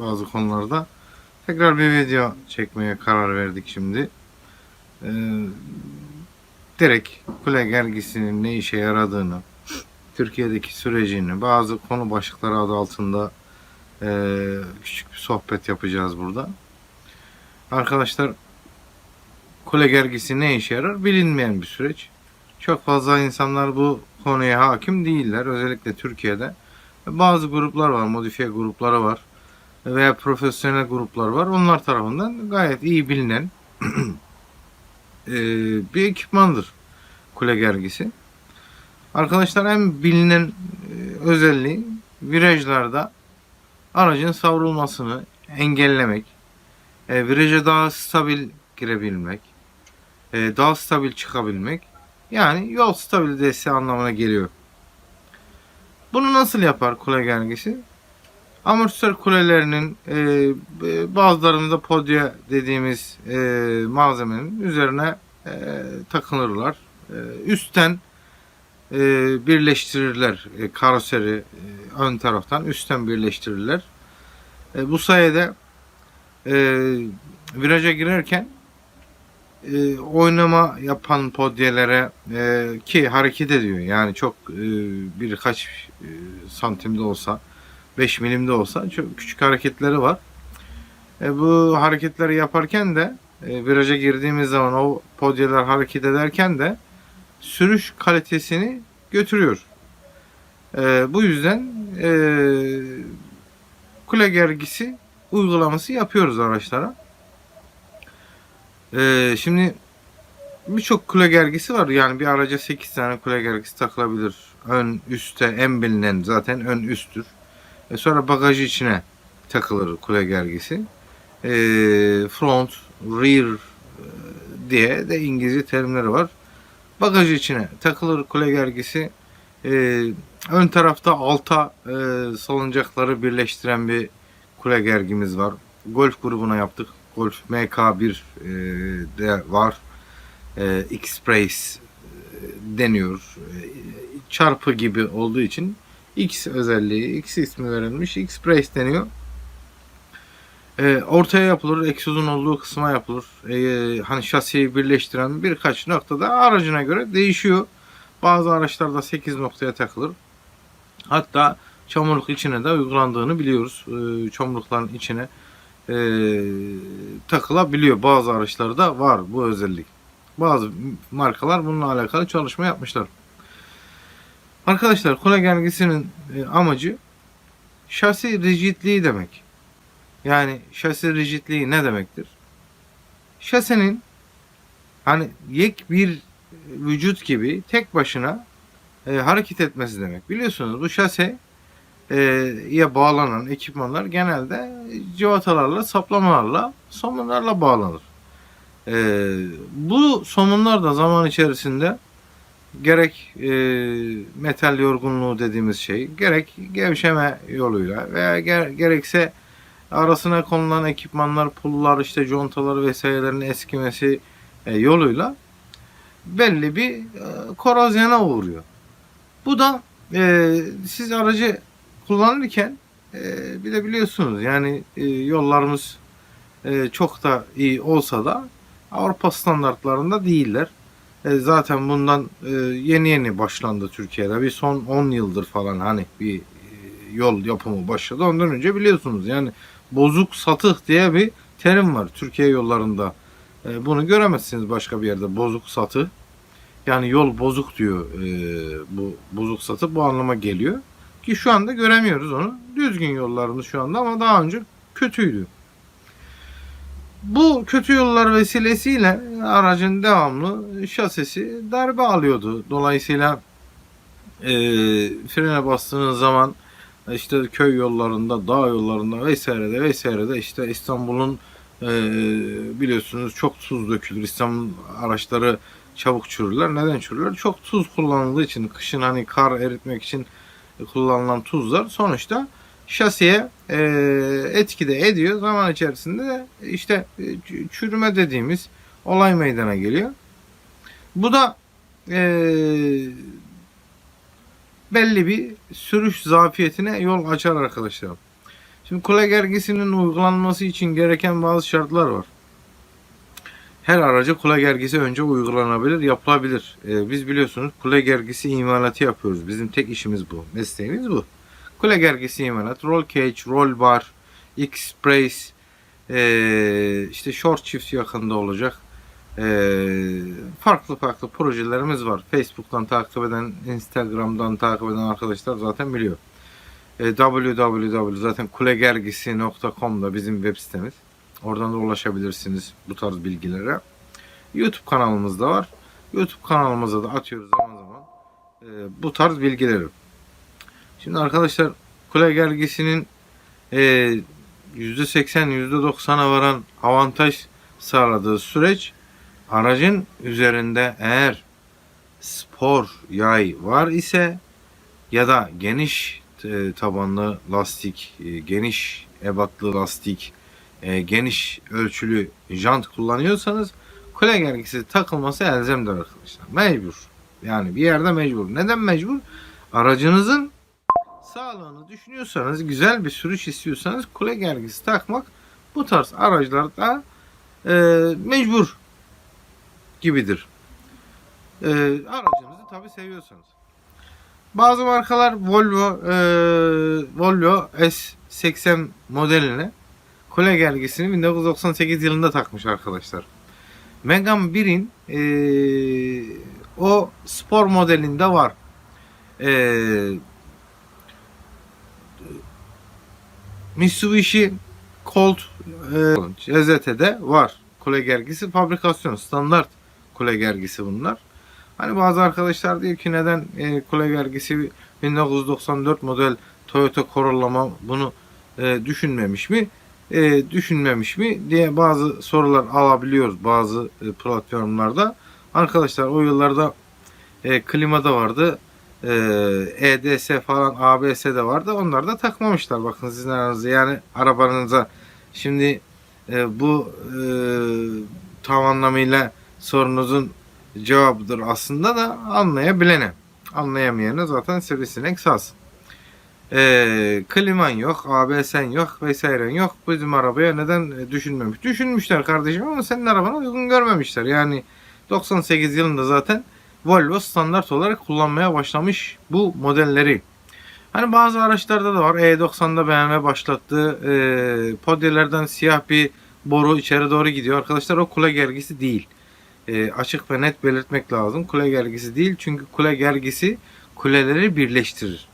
bazı konularda. Tekrar bir video çekmeye karar verdik şimdi. Ee, direkt kule gergisinin ne işe yaradığını, Türkiye'deki sürecini, bazı konu başlıkları adı altında ee, küçük bir sohbet yapacağız burada. Arkadaşlar kule gergisi ne işe yarar bilinmeyen bir süreç. Çok fazla insanlar bu konuya hakim değiller. Özellikle Türkiye'de. Bazı gruplar var, modifiye grupları var veya profesyonel gruplar var. Onlar tarafından gayet iyi bilinen eee, bir ekipmandır kule gergisi. Arkadaşlar en bilinen eee, özelliği virajlarda aracın savrulmasını engellemek, e, viraja daha stabil girebilmek, e, daha stabil çıkabilmek. Yani yol stabilitesi anlamına geliyor. Bunu nasıl yapar kule gergisi? Amortisör kulelerinin e, e, bazılarında podya dediğimiz e, malzemenin üzerine e, takılırlar. E, üstten e, birleştirirler e, karoseri e, ön taraftan üstten birleştirirler. E, bu sayede e, viraja girerken e, oynama yapan podyelere e, ki hareket ediyor. Yani çok e, birkaç e, santimde olsa 5 milimde olsa çok küçük hareketleri var. E, bu hareketleri yaparken de e, viraja girdiğimiz zaman o podyeler hareket ederken de sürüş kalitesini götürüyor. E, bu yüzden e, kule gergisi uygulaması yapıyoruz araçlara. E, şimdi birçok kule gergisi var. Yani bir araca 8 tane kule gergisi takılabilir. Ön üste en bilinen zaten ön üsttür. E, sonra bagaj içine takılır kule gergisi. E, front, rear e, diye de İngilizce terimleri var. Bagaj içine takılır kule gergisi. E, ön tarafta alta e, salıncakları birleştiren bir kule gergimiz var. Golf grubuna yaptık. Golf MK1 e, de var. E, X-Prace e, deniyor. E, çarpı gibi olduğu için X özelliği, X ismi verilmiş. X-Brace deniyor. E, ortaya yapılır, egzozun olduğu kısma yapılır. E, hani şasiyi birleştiren birkaç noktada aracına göre değişiyor. Bazı araçlarda 8 noktaya takılır. Hatta çamurluk içine de uygulandığını biliyoruz. E, çamurlukların içine e, takılabiliyor. Bazı araçlarda var bu özellik. Bazı markalar bununla alakalı çalışma yapmışlar. Arkadaşlar kule gergisinin e, amacı şasi rigidliği demek. Yani şasi rigidliği ne demektir? Şasinin hani yek bir vücut gibi tek başına e, hareket etmesi demek. Biliyorsunuz bu şase e, ya bağlanan ekipmanlar genelde civatalarla, saplamalarla, somunlarla bağlanır. E, bu somunlar da zaman içerisinde gerek e, metal yorgunluğu dediğimiz şey, gerek gevşeme yoluyla veya ger- gerekse arasına konulan ekipmanlar, pullar, işte contaları vesairelerin eskimesi e, yoluyla belli bir e, korozyona uğruyor. Bu da e, siz aracı kullanırken e, bir de biliyorsunuz yani e, yollarımız e, çok da iyi olsa da Avrupa standartlarında değiller. E, zaten bundan e, yeni yeni başlandı Türkiye'de. Bir son 10 yıldır falan hani bir e, yol yapımı başladı. Ondan önce biliyorsunuz yani bozuk satık diye bir terim var Türkiye yollarında. E, bunu göremezsiniz başka bir yerde bozuk satı. Yani yol bozuk diyor e, bu bozuk satı bu anlama geliyor. Ki şu anda göremiyoruz onu. Düzgün yollarımız şu anda ama daha önce kötüydü. Bu kötü yollar vesilesiyle aracın devamlı şasisi darbe alıyordu. Dolayısıyla e, frene bastığınız zaman işte köy yollarında, dağ yollarında vesairede vesairede işte İstanbul'un e, biliyorsunuz çok tuz dökülür. İstanbul araçları çabuk çürürler. Neden çürürler? Çok tuz kullanıldığı için kışın hani kar eritmek için kullanılan tuzlar sonuçta şasiye e, etki de ediyor. Zaman içerisinde de işte e, çürüme dediğimiz olay meydana geliyor. Bu da e, belli bir sürüş zafiyetine yol açar arkadaşlar. Şimdi kule gergisinin uygulanması için gereken bazı şartlar var. Her araca kule gergisi önce uygulanabilir, yapılabilir. Ee, biz biliyorsunuz kule gergisi imalatı yapıyoruz. Bizim tek işimiz bu. Mesleğimiz bu. Kule gergisi imalat, roll cage, roll bar, X-Brace, ee, işte short shift yakında olacak. Ee, farklı farklı projelerimiz var. Facebook'tan takip eden, Instagram'dan takip eden arkadaşlar zaten biliyor. Ee, www zaten kulegergisi.com da bizim web sitemiz. Oradan da ulaşabilirsiniz bu tarz bilgilere. YouTube kanalımız da var. YouTube kanalımıza da atıyoruz zaman zaman e, bu tarz bilgileri. Şimdi arkadaşlar kule gergisinin e, %80 %90'a varan avantaj sağladığı süreç aracın üzerinde eğer spor yay var ise ya da geniş e, tabanlı lastik, e, geniş ebatlı lastik, e, geniş ölçülü jant kullanıyorsanız kule gergisi takılması elzemdir arkadaşlar. Mecbur. Yani bir yerde mecbur. Neden mecbur? Aracınızın sağlığını düşünüyorsanız, güzel bir sürüş istiyorsanız kule gergisi takmak bu tarz araçlarda e, mecbur gibidir. E, aracınızı tabi seviyorsanız. Bazı markalar Volvo e, Volvo S80 modeline kule gergisini 1998 yılında takmış arkadaşlar. Megane 1'in e, o spor modelinde var. E, Mitsubishi Colt e, CZT'de var. Kule gergisi fabrikasyon standart kule gergisi bunlar. Hani bazı arkadaşlar diyor ki neden e, kule gergisi 1994 model Toyota Corolla bunu e, düşünmemiş mi? E, düşünmemiş mi diye bazı sorular alabiliyoruz bazı e, platformlarda. Arkadaşlar o yıllarda e, klima da vardı. E, EDS falan ABS de vardı. Onlar da takmamışlar. Bakın sizin aranızda yani arabanıza şimdi e, bu e, tam anlamıyla sorunuzun cevabıdır aslında da anlayabilene. Anlayamayanı zaten sivrisinek saz. Ee, kliman yok, ABS'n yok vesairen yok. Bizim arabaya neden e, düşünmemiş? Düşünmüşler kardeşim ama senin arabana uygun görmemişler. Yani 98 yılında zaten Volvo standart olarak kullanmaya başlamış bu modelleri. Hani bazı araçlarda da var. E90'da BMW başlattığı e, podyelerden siyah bir boru içeri doğru gidiyor. Arkadaşlar o kule gergisi değil e, açık ve net belirtmek lazım. Kule gergisi değil çünkü kule gergisi kuleleri birleştirir.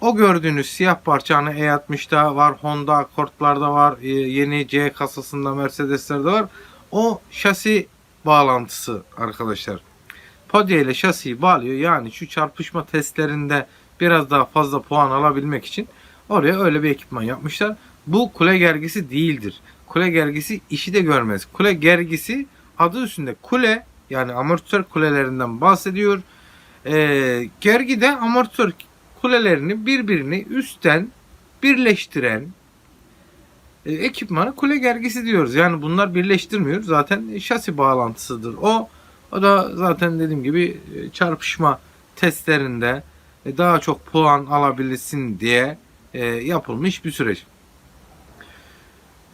O gördüğünüz siyah parça hani E60'da var, Honda Accord'larda var, e, yeni C kasasında Mercedes'lerde var. O şasi bağlantısı arkadaşlar. Podya ile şasiyi bağlıyor. Yani şu çarpışma testlerinde biraz daha fazla puan alabilmek için oraya öyle bir ekipman yapmışlar. Bu kule gergisi değildir. Kule gergisi işi de görmez. Kule gergisi adı üstünde kule yani amortisör kulelerinden bahsediyor. E, gergi de amortisör kulelerini birbirini üstten birleştiren e, ekipmanı kule gergisi diyoruz. Yani bunlar birleştirmiyor. Zaten şasi bağlantısıdır. O o da zaten dediğim gibi e, çarpışma testlerinde e, daha çok puan alabilsin diye e, yapılmış bir süreç.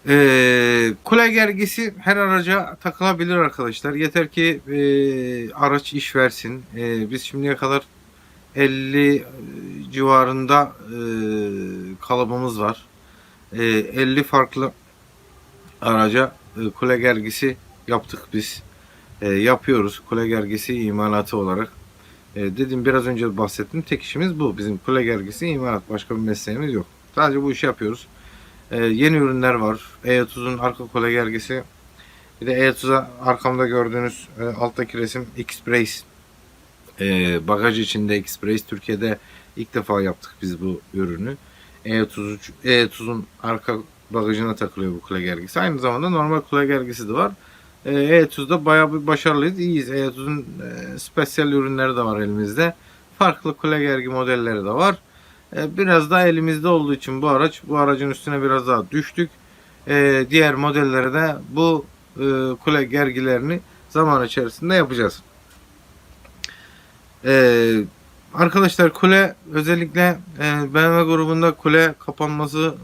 Ee, kule gergisi her araca takılabilir arkadaşlar. Yeter ki e, araç iş versin. E, biz şimdiye kadar 50 civarında e, kalıbımız var. E, 50 farklı araca e, kule gergisi yaptık biz. E, yapıyoruz kule gergisi imalatı olarak. E, dedim biraz önce bahsettim. Tek işimiz bu. Bizim kule gergisi imalat. Başka bir mesleğimiz yok. Sadece bu işi yapıyoruz. Ee, yeni ürünler var. E30'un arka kole gergisi. Bir de E30'a arkamda gördüğünüz e, alttaki resim X-Brace. E, bagaj içinde X-Brace. Türkiye'de ilk defa yaptık biz bu ürünü. E30 E30'un arka bagajına takılıyor bu kule gergisi. Aynı zamanda normal kule gergisi de var. E, E30'da bayağı bir başarılıyız. İyiyiz. E30'un e, spesyal ürünleri de var elimizde. Farklı kule gergi modelleri de var. E, biraz daha elimizde olduğu için bu araç bu aracın üstüne biraz daha düştük. E, diğer modellere de bu e, kule gergilerini zaman içerisinde yapacağız. arkadaşlar kule özellikle e, BMW grubunda kule kapanması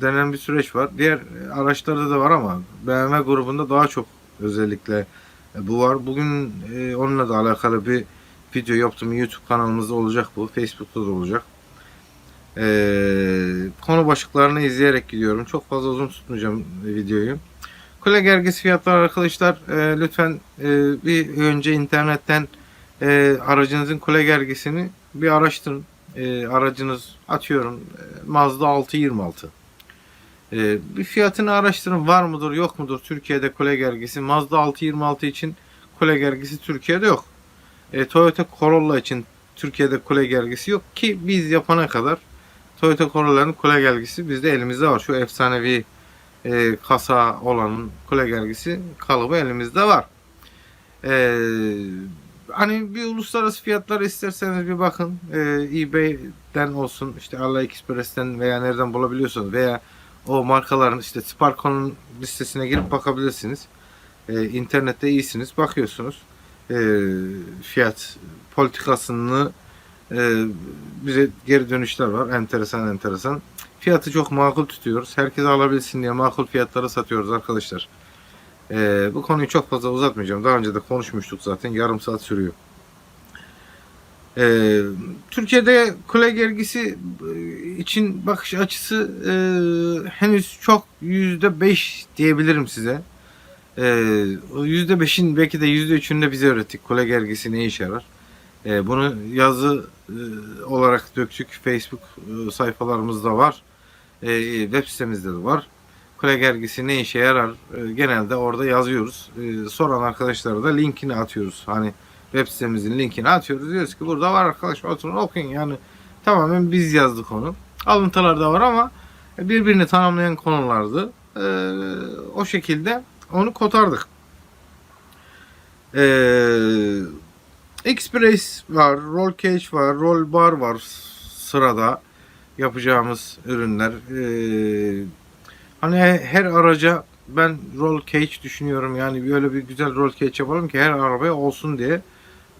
denen bir süreç var. Diğer e, araçlarda da var ama BMW grubunda daha çok özellikle e, bu var. Bugün e, onunla da alakalı bir video yaptım. YouTube kanalımızda olacak bu. Facebook'ta da olacak. E, konu başlıklarını izleyerek gidiyorum. Çok fazla uzun tutmayacağım videoyu. Kule gergisi fiyatları arkadaşlar e, lütfen e, bir önce internetten e, aracınızın kule gergisini bir araştırın. E, aracınız atıyorum e, Mazda 626. E, bir fiyatını araştırın var mıdır yok mudur Türkiye'de kule gergisi. Mazda 626 için kule gergisi Türkiye'de yok. E, Toyota Corolla için Türkiye'de kule gergisi yok ki biz yapana kadar Toyota Corolla'nın kule gergisi bizde elimizde var. Şu efsanevi e, kasa olanın kule gergisi kalıbı elimizde var. E, hani bir uluslararası fiyatlar isterseniz bir bakın. E, eBay'den olsun işte AliExpress'ten veya nereden bulabiliyorsanız veya o markaların işte Sparko'nun listesine girip bakabilirsiniz. E, internette iyisiniz. Bakıyorsunuz. E, fiyat politikasını e, bize geri dönüşler var. Enteresan enteresan. Fiyatı çok makul tutuyoruz. Herkes alabilsin diye makul fiyatlara satıyoruz arkadaşlar. Ee, bu konuyu çok fazla uzatmayacağım. Daha önce de konuşmuştuk zaten. Yarım saat sürüyor. Ee, Türkiye'de kule gergisi e, için bakış açısı e, henüz çok yüzde beş diyebilirim size. Ee, yüzde beşin belki de yüzde üçünü de bize öğrettik. Kule gergisi ne işe yarar? Ee, bunu yazı e, olarak döktük. Facebook sayfalarımızda var. Web sitemizde de var. Kule gergisi ne işe yarar? Genelde orada yazıyoruz. Soran arkadaşlara da linkini atıyoruz. Hani web sitemizin linkini atıyoruz. Diyoruz ki burada var arkadaş oturun okuyun. Yani tamamen biz yazdık onu. Alıntılar da var ama birbirini tamamlayan konulardı. E, o şekilde onu kotardık. Eee Express var, roll cage var, roll bar var sırada yapacağımız ürünler. Ee, hani her araca ben roll cage düşünüyorum yani böyle bir güzel roll cage yapalım ki her arabaya olsun diye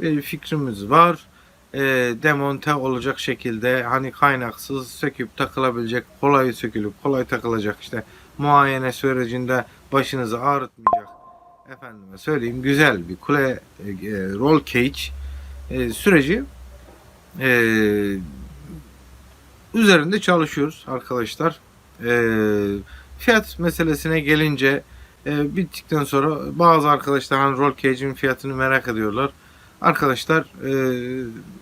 bir fikrimiz var. Ee, demonte olacak şekilde hani kaynaksız söküp takılabilecek, kolay sökülüp kolay takılacak işte muayene sürecinde başınızı ağrıtmayacak efendime söyleyeyim güzel bir kule e, roll cage e, süreci e, üzerinde çalışıyoruz arkadaşlar. E, fiyat meselesine gelince e, bittikten sonra bazı arkadaşlar hani roll cage'in fiyatını merak ediyorlar. Arkadaşlar e,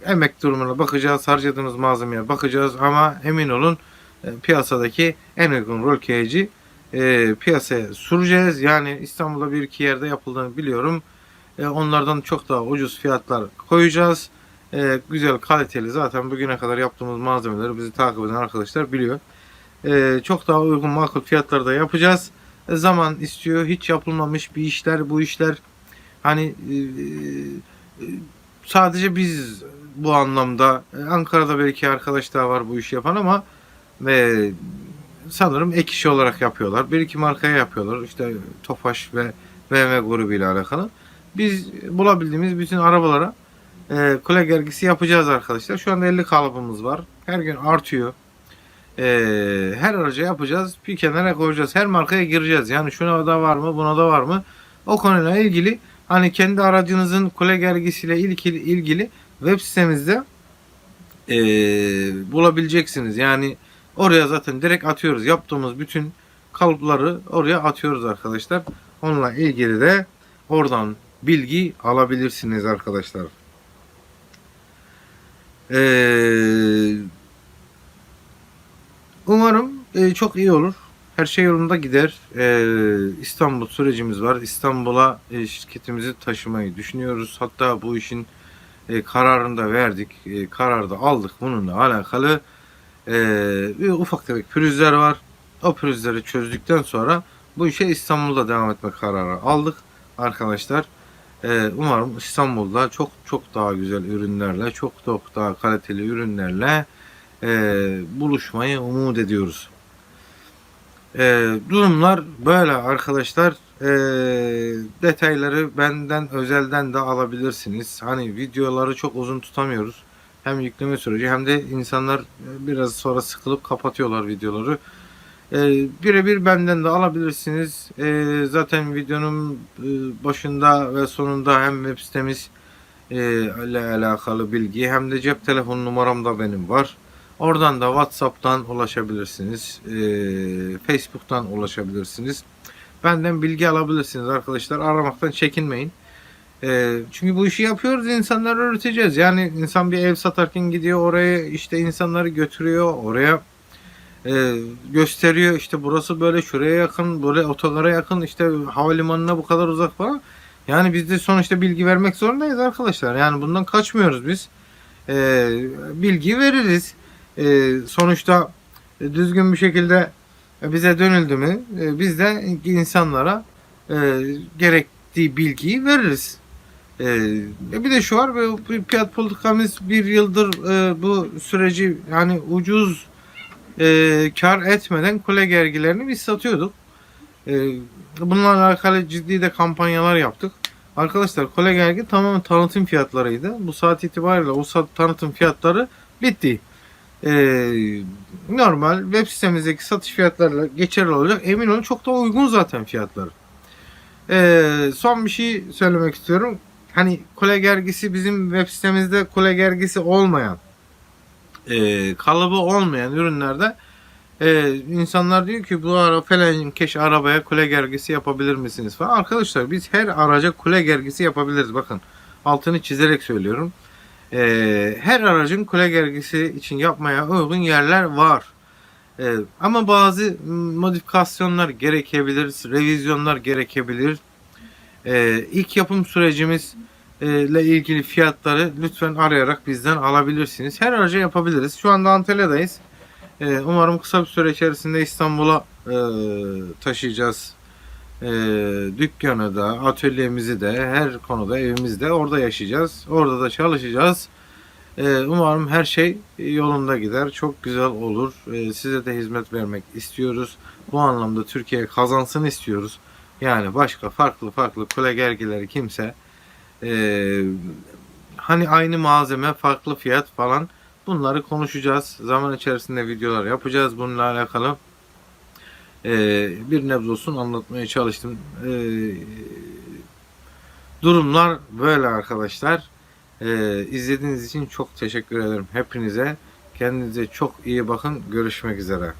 emek durumuna bakacağız, harcadığımız malzemeye bakacağız ama emin olun e, piyasadaki en uygun roll cage'i e, piyasaya süreceğiz. Yani İstanbul'da bir iki yerde yapıldığını biliyorum. E, onlardan çok daha ucuz fiyatlar koyacağız. E, güzel kaliteli zaten bugüne kadar yaptığımız malzemeleri bizi takip eden arkadaşlar biliyor. E, çok daha uygun makul fiyatlarda yapacağız. E, zaman istiyor. Hiç yapılmamış bir işler bu işler. Hani e, sadece biz bu anlamda e, Ankara'da belki arkadaş daha var bu işi yapan ama ve sanırım ek iş olarak yapıyorlar. Bir iki markaya yapıyorlar. İşte Tofaş ve BMW grubuyla alakalı. Biz bulabildiğimiz bütün arabalara e, kule gergisi yapacağız arkadaşlar. Şu anda 50 kalıbımız var. Her gün artıyor. E, her araca yapacağız. Bir kenara koyacağız. Her markaya gireceğiz. Yani şuna da var mı buna da var mı? O konuyla ilgili hani kendi aracınızın kule gergisiyle ilgili, ilgili web sitemizde e, bulabileceksiniz. Yani oraya zaten direkt atıyoruz. Yaptığımız bütün kalıpları oraya atıyoruz arkadaşlar. Onunla ilgili de oradan bilgi alabilirsiniz arkadaşlar. Ee, umarım e, çok iyi olur. Her şey yolunda gider. Ee, İstanbul sürecimiz var. İstanbul'a e, şirketimizi taşımayı düşünüyoruz. Hatta bu işin e, kararını da verdik. E, kararı da aldık bununla alakalı. E, ufak tefek pürüzler var. O pürüzleri çözdükten sonra bu işe İstanbul'da devam etme kararı aldık arkadaşlar. Ee, umarım İstanbul'da çok çok daha güzel ürünlerle, çok çok daha kaliteli ürünlerle e, buluşmayı umut ediyoruz. E, durumlar böyle arkadaşlar. E, detayları benden özelden de alabilirsiniz. Hani videoları çok uzun tutamıyoruz. Hem yükleme süreci hem de insanlar biraz sonra sıkılıp kapatıyorlar videoları. E, Birebir benden de alabilirsiniz. E, zaten videonun e, başında ve sonunda hem web sitemiz e, ile alakalı bilgi hem de cep telefon numaram da benim var. Oradan da WhatsApp'tan ulaşabilirsiniz. E, Facebook'tan ulaşabilirsiniz. Benden bilgi alabilirsiniz arkadaşlar. Aramaktan çekinmeyin. E, çünkü bu işi yapıyoruz. insanları öğreteceğiz. Yani insan bir ev satarken gidiyor oraya işte insanları götürüyor. Oraya e, gösteriyor. işte burası böyle şuraya yakın, böyle otogara yakın, işte havalimanına bu kadar uzak falan. Yani biz de sonuçta bilgi vermek zorundayız arkadaşlar. Yani bundan kaçmıyoruz biz. E, bilgi veririz. E, sonuçta e, düzgün bir şekilde e, bize dönüldü mü e, biz de insanlara e, gerektiği bilgiyi veririz. E, e, bir de şu var ve fiyat politikamız bir yıldır bu süreci yani ucuz kar etmeden kule gergilerini biz satıyorduk. E, bununla alakalı ciddi de kampanyalar yaptık. Arkadaşlar kole gergi tamamen tanıtım fiyatlarıydı. Bu saat itibariyle o tanıtım fiyatları bitti. E, normal web sitemizdeki satış fiyatlarıyla geçerli olacak. Emin olun çok da uygun zaten fiyatları. E, son bir şey söylemek istiyorum. Hani kole gergisi bizim web sitemizde kole gergisi olmayan e, kalıbı olmayan ürünlerde e, insanlar diyor ki bu ara falan keş arabaya kule gergisi yapabilir misiniz falan. Arkadaşlar biz her araca kule gergisi yapabiliriz. Bakın altını çizerek söylüyorum. E, her aracın kule gergisi için yapmaya uygun yerler var. E, ama bazı modifikasyonlar gerekebilir, revizyonlar gerekebilir. E, ilk yapım sürecimiz e, ile ilgili fiyatları lütfen arayarak bizden alabilirsiniz. Her araca yapabiliriz. Şu anda Antalya'dayız. Umarım kısa bir süre içerisinde İstanbul'a e, taşıyacağız. E, dükkanı da, atölyemizi de, her konuda evimizde orada yaşayacağız. Orada da çalışacağız. E, umarım her şey yolunda gider. Çok güzel olur. E, size de hizmet vermek istiyoruz. Bu anlamda Türkiye kazansın istiyoruz. Yani başka farklı farklı kule gergileri kimse ee, hani aynı malzeme farklı fiyat falan bunları konuşacağız. Zaman içerisinde videolar yapacağız bununla alakalı. Ee, bir nebze olsun anlatmaya çalıştım. Ee, durumlar böyle arkadaşlar. Ee, izlediğiniz için çok teşekkür ederim hepinize. Kendinize çok iyi bakın. Görüşmek üzere.